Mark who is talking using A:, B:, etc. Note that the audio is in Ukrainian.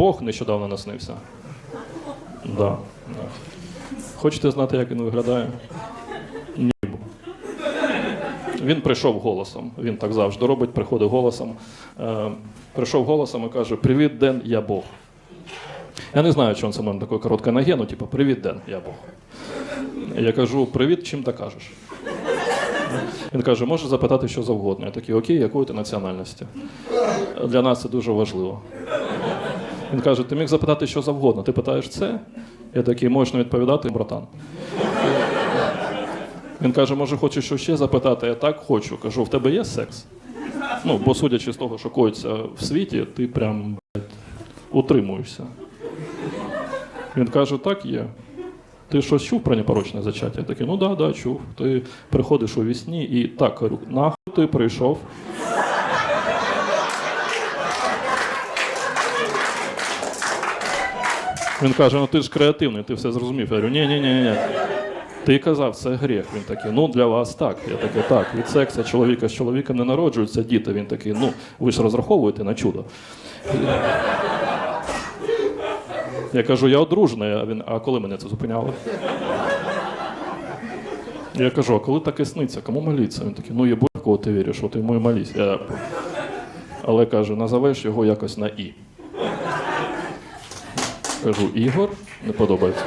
A: Бог нещодавно наснився. Да. Хочете знати, як він виглядає? Ні. Він прийшов голосом. Він так завжди робить, приходить голосом. Е, прийшов голосом і каже: Привіт, Ден, я Бог. Я не знаю, чому це в мене таке коротке ноге, ну типу, привіт, Ден, я Бог. Я кажу, привіт, чим ти кажеш? Він каже, можеш запитати що завгодно. Я такий, окей, якої ти національності? Для нас це дуже важливо. Він каже, ти міг запитати що завгодно. Ти питаєш це? Я такий, можна відповідати, братан. Він каже, може, хочеш що ще запитати? Я так хочу. Кажу, в тебе є секс? Ну, бо судячи з того, що коїться в світі, ти прям утримуєшся. Він каже, так є. Ти щось чув про непорочне зачаття? Я такий, ну да, да, чув. Ти приходиш у вісні і так, кажу, нахуй ти прийшов. Він каже: ну ти ж креативний, ти все зрозумів. Я говорю, ні, ні, ні, ні. Ти казав, це гріх. Він такий, ну для вас так. Я такий, так, від секса чоловіка з чоловіком не народжуються діти. Він такий, ну ви ж розраховуєте на чудо. Я кажу, я одружений, а він, а коли мене це зупиняло? Я кажу, а коли таке сниться, кому моліться? Він такий, ну є Бог, кого ти віриш, от йому і молись. Я... Але каже, назовеш його якось на І. Кажу, Ігор, не подобається.